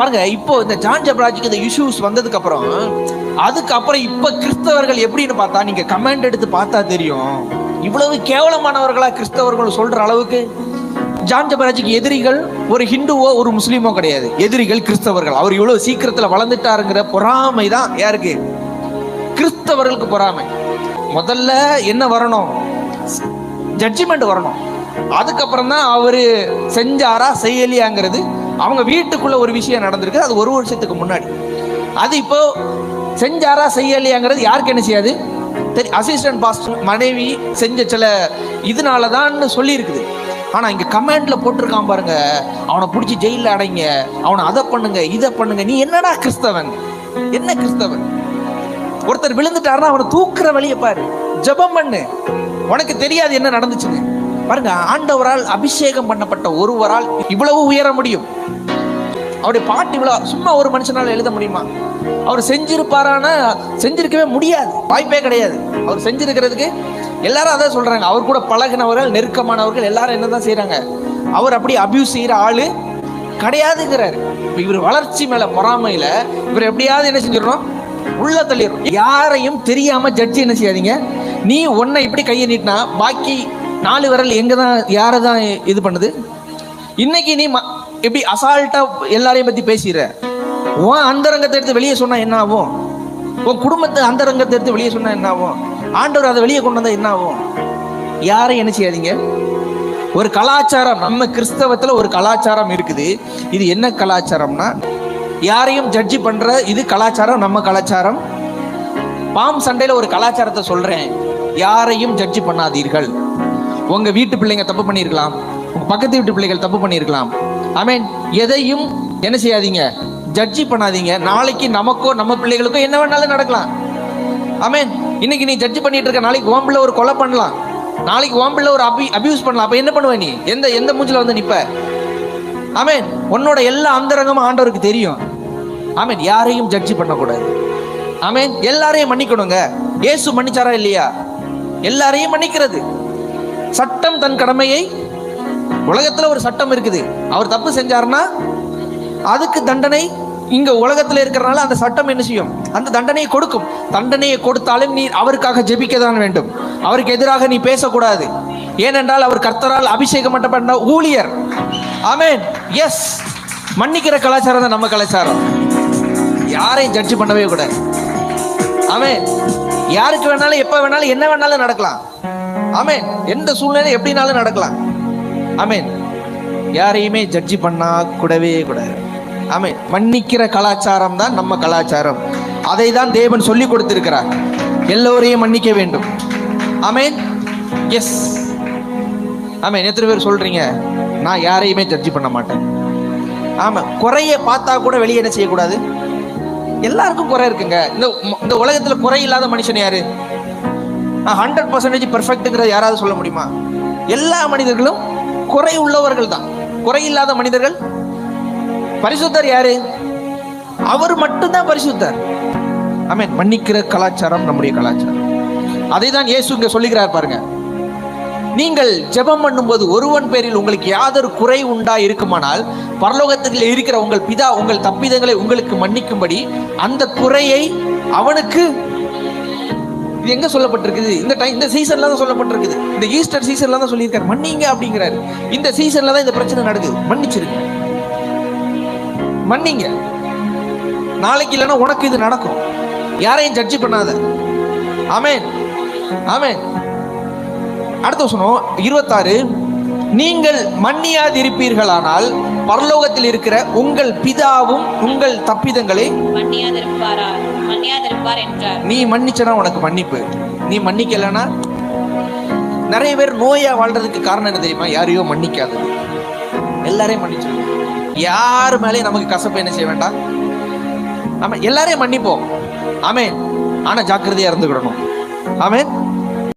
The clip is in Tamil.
பாருங்க இப்போ இந்த ஜான் ஜப்ராஜுக்கு இந்த இஷ்யூஸ் வந்ததுக்கு அப்புறம் அதுக்கப்புறம் இப்ப கிறிஸ்தவர்கள் எப்படின்னு பார்த்தா நீங்க கமெண்ட் எடுத்து பார்த்தா தெரியும். இவ்வளவு கேவலமானவர்களா கிறிஸ்தவர்கள் சொல்ற அளவுக்கு ஜான் ஜபராஜுக்கு எதிரிகள் ஒரு ஹிந்துவோ ஒரு முஸ்லீமோ கிடையாது. எதிரிகள் கிறிஸ்தவர்கள். அவர் இவ்வளவு சீக்கிரத்துல வளர்ந்துட்டாருங்கிற பொறாமை தான் யாருக்கு? கிறிஸ்தவர்களுக்கு பொறாமை. முதல்ல என்ன வரணும்? ஜட்ஜ்மெண்ட் வரணும். அதுக்கப்புறம் தான் அவரு செஞ்சாரா செய்யலையாங்கிறது அவங்க வீட்டுக்குள்ள ஒரு விஷயம் நடந்திருக்கு. அது ஒரு வருஷத்துக்கு முன்னாடி. அது இப்போ செஞ்சாரா செய்யலையாங்கிறது யாருக்கு என்ன செய்யாது? தெரி அசிஸ்டன்ட் பாஸ்டர் மனைவி செஞ்ச சில இதனால தான் சொல்லியிருக்குது. ஆனா இங்க கமெண்ட்ல போட்டிருக்கான் பாருங்க. அவனை பிடிச்சி ஜெயில அடைங்க. அவனை அதை பண்ணுங்க இதை பண்ணுங்க. நீ என்னடா கிறிஸ்தவன்? என்ன கிறிஸ்தவன்? ஒருத்தர் விழுந்துட்டாருன்னா அவனை தூக்குற வழியை பாரு. ஜெபம் பண்ணு. உனக்கு தெரியாது என்ன நடந்துச்சுன்னு. பாருங்க ஆண்டவரால் அபிஷேகம் பண்ணப்பட்ட ஒருவரால் இவ்வளவு உயர முடியும். அவருடைய பாட்டு இவ்வளோ சும்மா ஒரு மனுஷனால எழுத முடியுமா? அவர் செஞ்சிருப்பாரானா? செஞ்சிருக்கவே முடியாது. வாய்ப்பே கிடையாது. அவர் செஞ்சிருக்கிறதுக்கு எல்லாரும் அதான் சொல்கிறாங்க அவர் கூட பழகினவர்கள் நெருக்கமானவர்கள் எல்லாரும் என்ன தான் செய்கிறாங்க அவர் அப்படி அபியூஸ் செய்கிற ஆள் கிடையாதுங்கிறாரு. இவர் வளர்ச்சி மேலே பொறாமையில் இவர் எப்படியாவது என்ன செஞ்சிடணும்? உள்ள தள்ளிடும் யாரையும் தெரியாம ஜட்ஜி என்ன செய்யாதீங்க. நீ ஒன்னை இப்படி கையை நீட்டினா பாக்கி நாலு விரல் எங்க தான் யாரை தான் இது பண்ணுது? இன்னைக்கு நீ இப்படி அசால்ட்டா எல்லாரையும் பத்தி பேசிடுற. உன் அந்தரங்கத்தை எடுத்து வெளியே சொன்னா என்ன ஆகும்? உன் குடும்பத்தை அந்தரங்கத்தை எடுத்து வெளியே சொன்னா என்ன ஆகும்? ஆண்டவர் அதை வெளியே கொண்டு வந்தா என்ன ஆகும்? யாரையும் என்ன செய்யாதீங்க ஒரு கலாச்சாரம் நம்ம கிறிஸ்தவத்துல ஒரு கலாச்சாரம் இருக்குது. இது என்ன கலாச்சாரம்னா யாரையும் ஜட்ஜி பண்ற இது கலாச்சாரம் நம்ம கலாச்சாரம். பாம் சண்டையில ஒரு கலாச்சாரத்தை சொல்றேன். யாரையும் ஜட்ஜி பண்ணாதீர்கள். உங்க வீட்டு பிள்ளைங்க தப்பு பண்ணியிருக்கலாம். உங்க பக்கத்து வீட்டு பிள்ளைகள் தப்பு பண்ணியிருக்கலாம். ஆமீன் எதையும் என்ன செய்யாதீங்க? ஜட்ஜி பண்ணாதீங்க. நாளைக்கு நமக்கோ நம்ம பிள்ளைகளுக்கோ என்ன வேணாலும் நடக்கலாம். ஆமீன் இன்னைக்கு நீ ஜட்ஜி பண்ணிட்டு இருக்க நாளைக்கு ஓம்பிள்ள ஒரு கொலை பண்ணலாம். நாளைக்கு ஓம்பிள்ள ஒரு அபி அபியூஸ் பண்ணலாம். அப்ப என்ன பண்ணுவ நீ? எந்த எந்த மூஞ்சில வந்து நிப்ப? ஆமீன் உன்னோட எல்லா அந்தரங்கமும் ஆண்டவருக்கு தெரியும். ஆமீன் யாரையும் ஜட்ஜி பண்ணக்கூடாது. ஆமீன் எல்லாரையும் மன்னிக்கணுங்க. இயேசு மன்னிச்சாரா இல்லையா? எல்லாரையும் மன்னிக்கிறது. சட்டம் தன் கடமையை உலகத்துல ஒரு சட்டம் இருக்குது. அவர் தப்பு செஞ்சாருன்னா அதுக்கு தண்டனை இங்க உலகத்துல இருக்கிறனால அந்த சட்டம் என்ன செய்யும்? அந்த தண்டனையை கொடுக்கும். தண்டனையை கொடுத்தாலும் நீ அவருக்காக ஜெபிக்க தான் வேண்டும். அவருக்கு எதிராக நீ பேசக்கூடாது. ஏனென்றால் அவர் கர்த்தரால் அபிஷேகம் பண்ணப்பட்ட ஊழியர். ஆமேன். எஸ் மன்னிக்கிற கலாச்சாரம் தான் நம்ம கலாச்சாரம். யாரையும் ஜட்ஜ் பண்ணவே கூடாது. ஆமென். யாருக்கு வேணாலும் எப்ப வேணாலும் என்ன வேணாலும் நடக்கலாம். ஆமென். எந்த சூழ்நிலை எப்படினாலும் நடக்கலாம். அமேன் யாரையுமே ஜட்ஜி பண்ணா கூடவே கூடாது. ஆமென். மன்னிக்கிற கலாச்சாரம் தான் நம்ம கலாச்சாரம். அதை தான் தேவன் சொல்லி கொடுத்திருக்கிறார். எல்லோரையும் மன்னிக்க வேண்டும். Amen yes amen. எத்தனை பேர் சொல்றீங்க? நான் யாரையுமே ஜட்ஜி பண்ண மாட்டேன். ஆமா. குறைய பார்த்தா கூட வெளியே என்ன செய்யக்கூடாது? எல்லாருக்கும் குறை இருக்குங்க. இந்த இந்த உலகத்துல குறை இல்லாத மனுஷன் யாரு? ஹண்ட்ரட் பர்சன்டேஜ் பெர்ஃபெக்ட்டுங்கிறத யாராவது சொல்ல முடியுமா? எல்லா மனிதர்களும் குறை உள்ளவர்கள் தான். குறை இல்லாத மனிதர்கள். பரிசுத்தர் யாரு? அவர் மட்டும்தான் பரிசுத்தர். ஆமென். மன்னிக்கிற கலாச்சாரம் நம்முடைய கலாச்சாரம். அதை தான் இயேசு இங்க சொல்லுகிறார் பாருங்க. நீங்கள் ஜெபம் பண்ணும்போது ஒருவன் பேரில் உங்களுக்கு யாதொரு குறை உண்டா இருக்குமானால் பரலோகத்தில் இருக்கிற உங்கள் பிதா உங்கள் தப்பிதங்களை உங்களுக்கு மன்னிக்கும்படி அந்த குறையை அவனுக்கு இது எங்க சொல்லப்பட்டிருக்குது? இந்த டைம் இந்த சீசன்ல தான் சொல்லப்பட்டிருக்குது. இந்த ஈஸ்டர் சீசன்ல தான் சொல்லியிருக்காரு. மன்னிங்க அப்படிங்கிறாரு. இந்த சீசன்ல தான் இந்த பிரச்சனை நடக்குது. மன்னிச்சிருங்க. மன்னிங்க. நாளைக்கு இல்லைன்னா உனக்கு இது நடக்கும். யாரையும் ஜட்ஜி பண்ணாத. ஆமேன் ஆமேன் அடுத்த வசனம் இருபத்தாறு. நீங்கள் மன்னியாதிருப்பீர்களானால் பரலோகத்தில் இருக்கிற உங்கள் பிதாவும் உங்கள் தப்பிதங்களை நீ மன்னிச்சனா உனக்கு மன்னிப்பு. நீ மன்னிக்கலைன்னா நிறைய பேர் நோயா வாழ்றதுக்கு காரணம் என்ன தெரியுமா? யாரையோ மன்னிக்காது எல்லாரையும் மன்னிச்சிருங்க யார் மேலேயும் நமக்கு கசப்பு என்ன செய்ய வேண்டாம்? நம்ம எல்லாரையும் மன்னிப்போம். ஆமென். ஆனா ஜாக்கிரதையா இருந்துக்கிடணும். ஆமென்.